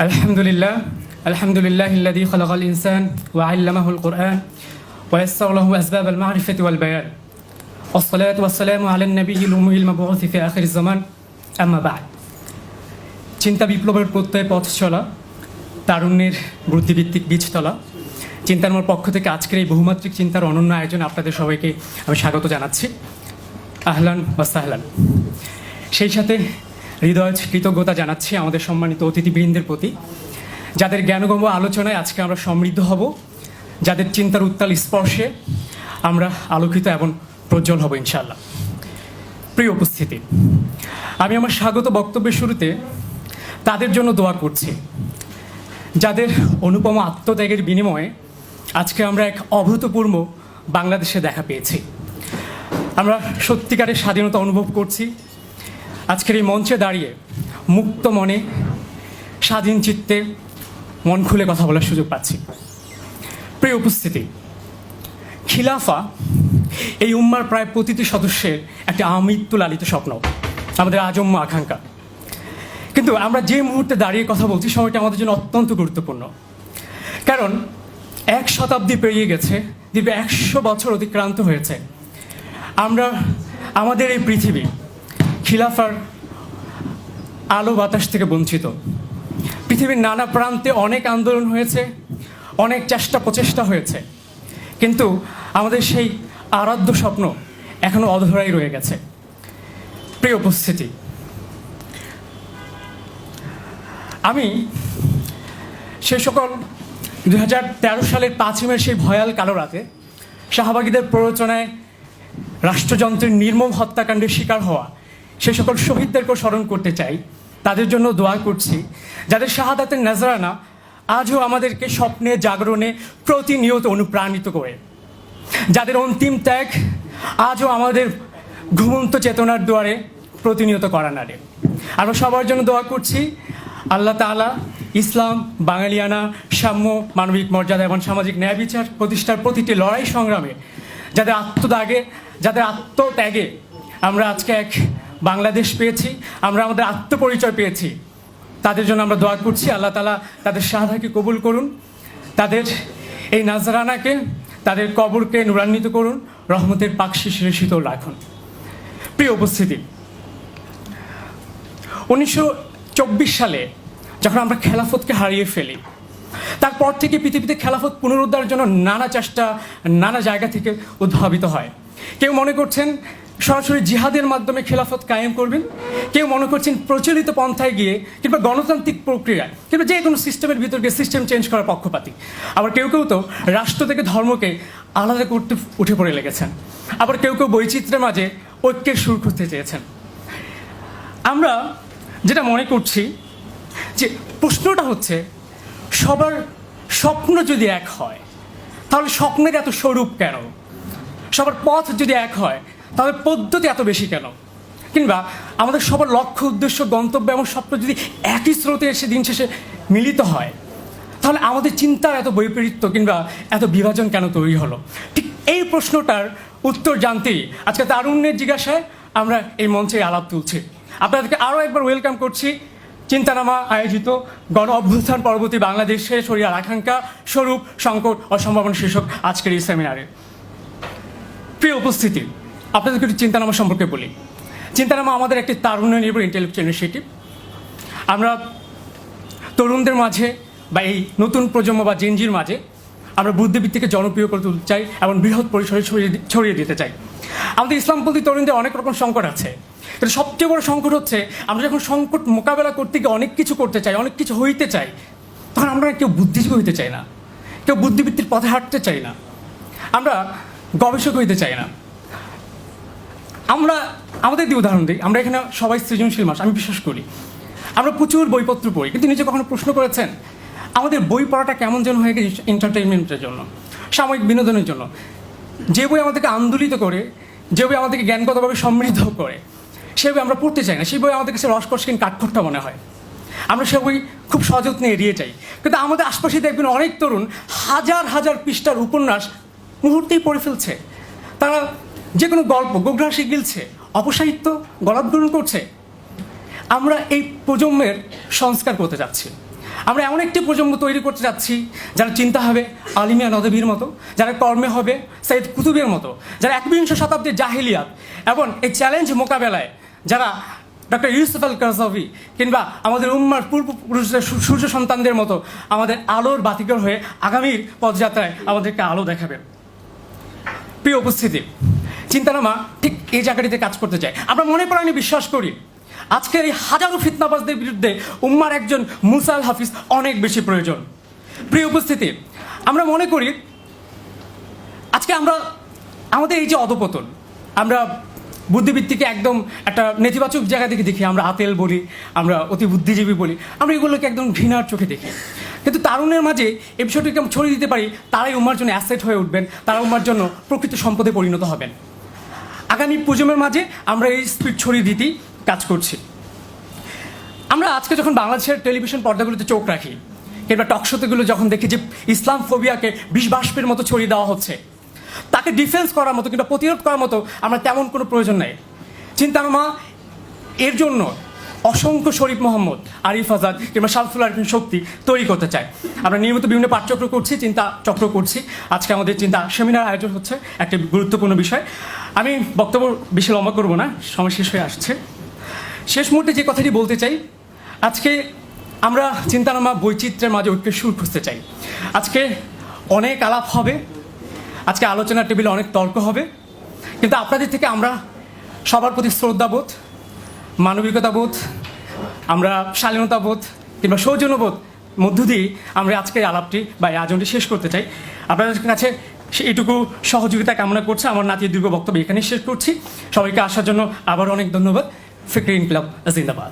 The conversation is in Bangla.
الحمد لله الحمد لله الذي خلق الإنسان وعلمه القرآن ويسر له أسباب المعرفة والبيان والصلاة والسلام على النبي الأمي المبعوث في آخر الزمان أما بعد চিন্তা বিপ্লবের প্রত্যয় পথ চলা তারুণ্যের বুদ্ধিভিত্তিক বীজতলা চিন্তার পক্ষ থেকে আজকের এই বহুমাত্রিক চিন্তার অনন্য আয়োজন আপনাদের সবাইকে আমি স্বাগত জানাচ্ছি আহলান ওয়াসাহলান সেই সাথে হৃদয় কৃতজ্ঞতা জানাচ্ছি আমাদের সম্মানিত অতিথিবৃন্দের প্রতি। যাদের জ্ঞানগম্য আলোচনায় আজকে আমরা সমৃদ্ধ হব, যাদের চিন্তার উত্তাল স্পর্শে আমরা আলোকিত এবং প্রজ্জ্বল হব ইনশাল্লাহ প্রিয় উপস্থিতি, আমি আমার স্বাগত বক্তব্যের শুরুতে তাদের জন্য দোয়া করছি। যাদের অনুপম আত্মত্যাগের বিনিময়ে আজকে আমরা এক অভূতপূর্ব বাংলাদেশে দেখা পেয়েছি। আমরা সত্যিকারের স্বাধীনতা অনুভব করছি আজকের এই মঞ্চে দাঁড়িয়ে মুক্ত মনে, স্বাধীন চিত্তে মন খুলে কথা বলার সুযোগ পাচ্ছি। প্রিয় উপস্থিতি, খিলাফা এই উম্মার প্রায় প্রতিটি সদস্যের একটা আমৃত্যু লালিত স্বপ্ন, আমাদের আজম্য আকাঙ্ক্ষা। কিন্তু আমরা যে মুহূর্তে দাঁড়িয়ে কথা বলছি, সময়টা আমাদের জন্য অত্যন্ত গুরুত্বপূর্ণ। কারণ এক শতাব্দী পেরিয়ে গেছে, দীর্ঘ একশো বছর অতিক্রান্ত হয়েছে। আমরা, আমাদের এই পৃথিবী খিলাফার আলো বাতাস থেকে বঞ্চিত। পৃথিবীর নানা প্রান্তে অনেক আন্দোলন হয়েছে, অনেক চেষ্টা প্রচেষ্টা হয়েছে। কিন্তু আমাদের সেই আরাধ্য স্বপ্ন এখনও অধরাই রয়ে গেছে। প্রিয় উপস্থিতি, আমি সে সকল দু হাজার তেরো সালের পাঁচই মে সেই ভয়াল কালো রাতে শাহবাগীদের প্ররোচনায় রাষ্ট্রযন্ত্রের নির্মম হত্যাকাণ্ডের শিকার হওয়া সে সকল শহীদদেরকেও স্মরণ করতে চাই। তাদের জন্য দোয়া করছি। যাদের শাহাদাতের নাজরানা আজও আমাদেরকে স্বপ্নে, জাগরণে প্রতিনিয়ত অনুপ্রাণিত করে। যাদের অন্তিম ত্যাগ আজও আমাদের ঘুমন্ত চেতনার দুয়ারে প্রতিনিয়ত করা নাড়ে। আমরা সবার জন্য দোয়া করছি। আল্লাহ তাআলা ইসলাম, বাঙালিয়ানা, সাম্য, মানবিক মর্যাদা এবং সামাজিক ন্যায় বিচার প্রতিষ্ঠার প্রতিটি লড়াই সংগ্রামে যাদের আত্মত্যাগে যাদের আত্মত্যাগে আমরা আজকে এক বাংলাদেশ পেয়েছি, আমরা আমাদের আত্মপরিচয় পেয়েছি। তাদের জন্য আমরা দোয়া করছি, আল্লাহ তালা তাদের সাহায্যকে কবুল করুন, তাদের এই নাজরানাকে, তাদের কবরকে নুরান্বিত করুন, রহমতের পাকশি শিরে শীতল রাখুন। প্রিয় উপস্থিতি, উনিশশো চব্বিশ সালে যখন আমরা খেলাফতকে হারিয়ে ফেলি, তারপর থেকে পৃথিবীতে খেলাফত পুনরুদ্ধারের জন্য নানা চেষ্টা, নানা জায়গা থেকে উদ্ভাবিত হয়। কেউ মনে করছেন সরাসরি জিহাদের মাধ্যমে খেলাফত কায়েম করবেন। কেউ মনে করছেন প্রচলিত পন্থায় গিয়ে কিংবা গণতান্ত্রিক প্রক্রিয়ায় কিংবা যে কোনো সিস্টেমের ভিতর গিয়ে সিস্টেম চেঞ্জ করার পক্ষপাতী। আবার কেউ কেউ তো রাষ্ট্র থেকে ধর্মকে আলাদা করতে উঠে পড়ে লেগেছেন। আবার কেউ কেউ বৈচিত্র্যের মাঝে ঐক্যের সুর করতে চেয়েছেন। আমরা যেটা মনে করছি যে প্রশ্নটা হচ্ছে, সবার স্বপ্ন যদি এক হয়, তাহলে স্বপ্নের এত স্বরূপ কেন? সবার পথ যদি এক হয় তাহলে পদ্ধতি এত বেশি কেন? কিংবা আমাদের সবার লক্ষ্য, উদ্দেশ্য, গন্তব্য এবং স্বপ্ন যদি একই স্রোতে এসে দিন শেষে মিলিত হয়, তাহলে আমাদের চিন্তার এত বৈপরীত্য কিংবা এত বিভাজন কেন তৈরি হলো? ঠিক এই প্রশ্নটার উত্তর জানতেই আজকে তারুণ্যের জিজ্ঞাসায় আমরা এই মঞ্চে আলাপ তুলছি। আপনাদেরকে আরও একবার ওয়েলকাম করছি। চিন্তানামা আয়োজিত গণ অভ্যুত্থান পরবর্তী বাংলাদেশে শরিয়ার আকাঙ্ক্ষা স্বরূপ সংকট ও সম্ভাবনা শীর্ষক আজকের এই সেমিনারে। প্রিয় উপস্থিতি আপনাদেরকে একটু চিন্তানামা সম্পর্কে বলি। চিন্তানামা আমাদের একটি তারুণ্য নির্ভর ইন্টেলেকচুয়াল ইনিশিয়েটিভ আমরা তরুণদের মাঝে বা এই নতুন প্রজন্ম বা জেনজির মাঝে আমরা বুদ্ধিবৃত্তিকে জনপ্রিয় করে তুলতে চাই এবং বৃহৎ পরিসরে ছড়িয়ে দিতে চাই। আমাদের ইসলামপন্থী তরুণদের অনেক রকম সংকট আছে। কিন্তু সবচেয়ে বড় সংকট হচ্ছে, আমরা যখন সংকট মোকাবেলা করতে গিয়ে অনেক কিছু করতে চাই, অনেক কিছু হইতে চাই, তখন আমরা কেউ বুদ্ধিজীবী হইতে চাই না। কেউ বুদ্ধিবৃত্তির পথে হাঁটতে চাই না। আমরা গবেষক হইতে চাই না। আমরা, আমাদের দিয়ে উদাহরণ দিই। আমরা এখানে সবাই সৃজনশীল মানুষ, আমি বিশ্বাস করি। আমরা প্রচুর বইপত্র পড়ি, কিন্তু নিজে কখনো প্রশ্ন করেছেন, আমাদের বই পড়াটা কেমন যেন হয়ে গেছে এন্টারটেনমেন্টের জন্য, সাময়িক বিনোদনের জন্য? যে বই আমাদেরকে আন্দোলিত করে, যে বই আমাদেরকে জ্ঞানগতভাবে সমৃদ্ধ করে, সে বই আমরা পড়তে চাই না। সেই বই আমাদের কাছে রসকসকিন কাঠখোট্টা মনে হয়। আমরা সে বই খুব সযত্নে এড়িয়ে যাই। কিন্তু আমাদের আশপাশে দেখবেন অনেক তরুণ হাজার হাজার পৃষ্ঠার উপন্যাস মুহূর্তেই পড়ে ফেলছে। তারা যে কোনো গল্প গোগ্রাসে গিলছে, অপসাহিত্য, গলাপ গ্রহণ করছে। আমরা এই প্রজন্মের সংস্কার করতে যাচ্ছি। আমরা এমন একটি প্রজন্ম তৈরি করতে যাচ্ছি, যারা চিন্তা হবে আলিমিয়া নদবীর মতো, যারা কর্মে হবে সৈয়দ কুতুবের মতো, যারা একবিংশ শতাব্দীর জাহিলিয়াত এবং এই চ্যালেঞ্জ মোকাবেলায় যারা ডক্টর ইউসুফ আল কাজভি কিংবা আমাদের উম্মার পূর্বপুরুষদের সূর্য সন্তানদের মতো আমাদের আলোর বাতিকর হয়ে আগামীর পদযাত্রায় আমাদেরকে আলো দেখাবেন। প্রিয় উপস্থিতি চিন্তানামা ঠিক এই জায়গাটিতে কাজ করতে চায়। আমরা মনে প্রাণে বিশ্বাস করি, আজকের এই হাজারো ফিতনাবাজদের বিরুদ্ধে উম্মার একজন মুসাল হাফিজ অনেক বেশি প্রয়োজন। প্রিয় উপস্থিতি, আমরা মনে করি, আজকে আমরা, আমাদের এই যে অধপতন, আমরা বুদ্ধিবৃত্তিকে একদম একটা নেতিবাচক জায়গা থেকে দেখি, আমরা আতেল বলি, আমরা অতি বুদ্ধিজীবী বলি, আমরা এগুলোকে একদম ঘৃণার চোখে দেখি। কিন্তু তারুণের মাঝে এ বিষয়টিকে আমরা ছড়িয়ে দিতে পারি, তারাই উম্মার জন্য অ্যাসেট হয়ে উঠবেন, তারা উম্মার জন্য প্রকৃত সম্পদে পরিণত হবেন। আগামী প্রজন্মের মাঝে আমরা এই স্পিড ছড়িয়ে দিতেই কাজ করছি। আমরা আজকে যখন বাংলাদেশের টেলিভিশন পর্দাগুলোতে চোখ রাখি, কিংবা টকশোতেগুলো যখন দেখি যে ইসলাম ফোবিয়াকে বিষ বাষ্পের মতো ছড়িয়ে দেওয়া হচ্ছে, তাকে ডিফেন্স করার মতো কিংবা প্রতিরোধ করার মতো আমরা তেমন কোনো প্রয়োজন নেই। চিন্তারমা এর জন্য অসংখ্য শরীফ মোহাম্মদ, আরিফ আজাদ কিংবা শামসুল আরিফিন শক্তি তৈরি করতে চাই আমরা নিয়মিত বিভিন্ন পাঠচক্র করছি, চিন্তা চক্র করছি। আজকে আমাদের চিন্তা সেমিনার আয়োজন হচ্ছে একটি গুরুত্বপূর্ণ বিষয়। আমি বক্তব্য বেশি লম্বা করব না, সময় শেষ হয়ে আসছে। শেষ মুহূর্তে যে কথাটি বলতে চাই, আজকে আমরা চিন্তানামা বৈচিত্র্যের মাঝে ঐক্যের সুর খুঁজতে চাই। আজকে অনেক আলাপ হবে, আজকে আলোচনার টেবিলে অনেক তর্ক হবে, কিন্তু আপনাদের থেকে আমরা সবার প্রতি শ্রদ্ধাবোধ মানবিকতাবোধ আমরা শালীনতাবোধ কিংবা সৌজন্যবোধ মধ্য দিয়ে আমরা আজকের আলাপটি বা এই আয়োজনটি শেষ করতে চাই। আপনাদের কাছে এটুকু সহযোগিতা কামনা করছে। আমার নাতির দীর্ঘ বক্তব্য এখানেই শেষ করছি। সবাইকে আসার জন্য আবার অনেক ধন্যবাদ। ফিক্রি ইনকলাব, জিন্দাবাদ।